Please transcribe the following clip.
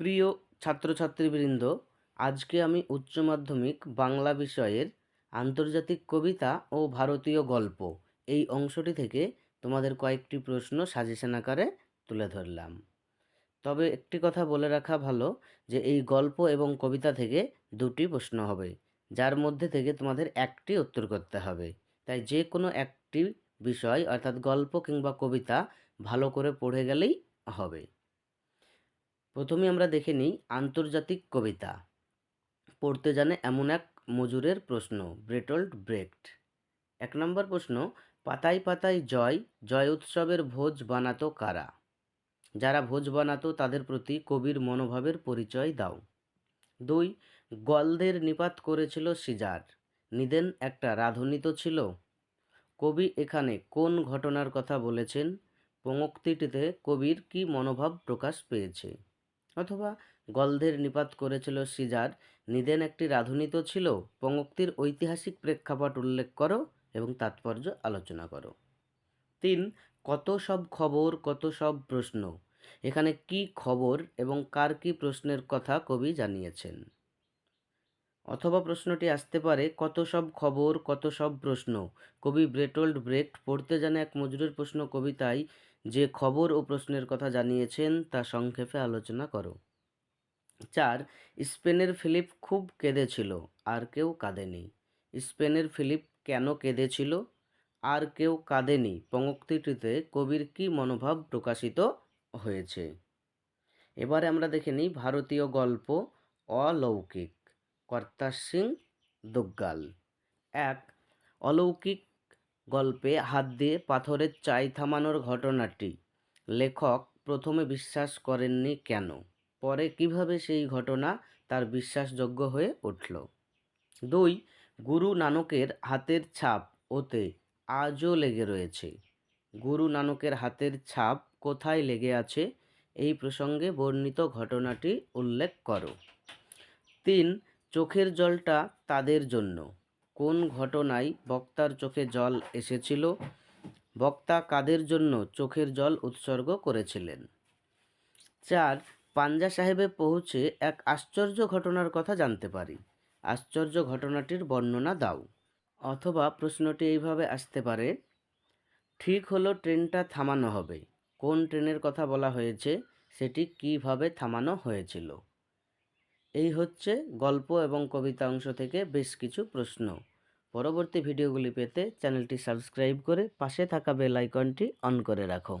প্রিয় ছাত্রছাত্রীবৃন্দ, আজকে আমি উচ্চ মাধ্যমিক বাংলা বিষয়ের আন্তর্জাতিক কবিতা ও ভারতীয় গল্প এই অংশটি থেকে তোমাদের কয়েকটি প্রশ্ন সাজেশন আকারে তুলে ধরলাম। তবে একটি কথা বলে রাখা ভালো যে এই গল্প এবং কবিতা থেকে দুটি প্রশ্ন হবে, যার মধ্যে থেকে তোমাদের একটি উত্তর করতে হবে। তাই যে কোনো একটি বিষয় অর্থাৎ গল্প কিংবা কবিতা ভালো করে পড়ে গেলেই হবে। প্রথমে আমরা দেখে নিই আন্তর্জাতিক কবিতা। পড়তে জানে এমন এক মজুরের প্রশ্ন, ব্রেটল্ড ব্রেকট। এক নম্বর প্রশ্ন, পাতায় পাতায় জয় জয় উৎসবের ভোজ বানাতো কারা? যারা ভোজ বানাতো তাদের প্রতি কবির মনোভাবের পরিচয় দাও। দুই গলদের নিপাত করেছিল সিজার। নিদেন একটা রাধুনী তো ছিল। কবি এখানে কোন ঘটনার কথা বলেছেন? পঙ্ক্তিটিতে কবির কি মনোভাব প্রকাশ পেয়েছে? অথবা গলদের নিপাত করেছিল সিজার। নিদেন একটি রাধুনী তো ছিল। পঙ্ক্তির ঐতিহাসিক প্রেক্ষাপট উল্লেখ করো এবং তাৎপর্য আলোচনা করো। তিন, কত সব খবর, কত সব প্রশ্ন? এখানে কি খবর এবং কার কি প্রশ্নের কথা কবি জানিয়েছেন? অথবা প্রশ্নটি আসতে পারে, কত সব খবর, কত সব প্রশ্ন? কবি ব্রেটোল্ড ব্রেকট পড়তে জানে এক মজুরের প্রশ্ন কবিতায় যে খবর ও প্রশ্নের কথা জানিয়েছেন, তা সংক্ষেপে আলোচনা করো। চার, স্পেনের ফিলিপ খুব কেঁদেছিল, আর কেউ কাঁদেনি। স্পেনের ফিলিপ কেন কেঁদেছিল? আর কেউ কাঁদেনি। পঙ্ক্তিটিতে কবির কি মনোভাব প্রকাশিত হয়েছে? এবারে আমরা দেখে নিই ভারতীয় গল্প অলৌকিক। কর্তার সিং দুগ্গাল। এক, অলৌকিক গল্পে হাত দিয়ে পাথরের চাই থামানোর ঘটনাটি। লেখক প্রথমে বিশ্বাস করেননি কেন? পরে কীভাবে সেই ঘটনা তার বিশ্বাসযোগ্য হয়ে উঠল? দুই, গুরু নানকের হাতের ছাপ ওতে আজও লেগে রয়েছে। গুরু নানকের হাতের ছাপ কোথায় লেগে আছে? এই প্রসঙ্গে বর্ণিত ঘটনাটি উল্লেখ করো। তিন, চোখের জলটা তাদের জন্য। কোন ঘটনায় বক্তার চোখে জল এসেছিল? বক্তা কাদের জন্য চোখের জল উৎসর্গ করেছিলেন? চার, পাঞ্জা সাহেবে পৌঁছে এক আশ্চর্য ঘটনার কথা জানতে পারি। আশ্চর্য ঘটনাটির বর্ণনা দাও। অথবা প্রশ্নটি এইভাবে আসতে পারে, ঠিক হলো ট্রেনটা থামানো হবে। কোন ট্রেনের কথা বলা হয়েছে? সেটি কীভাবে থামানো হয়েছিল? এই হচ্ছে গল্প এবং কবিতা অংশ থেকে বেশ কিছু প্রশ্ন। পরবর্তী ভিডিওগুলি পেতে চ্যানেলটি সাবস্ক্রাইব করে পাশে থাকা বেল আইকনটি অন করে রাখো।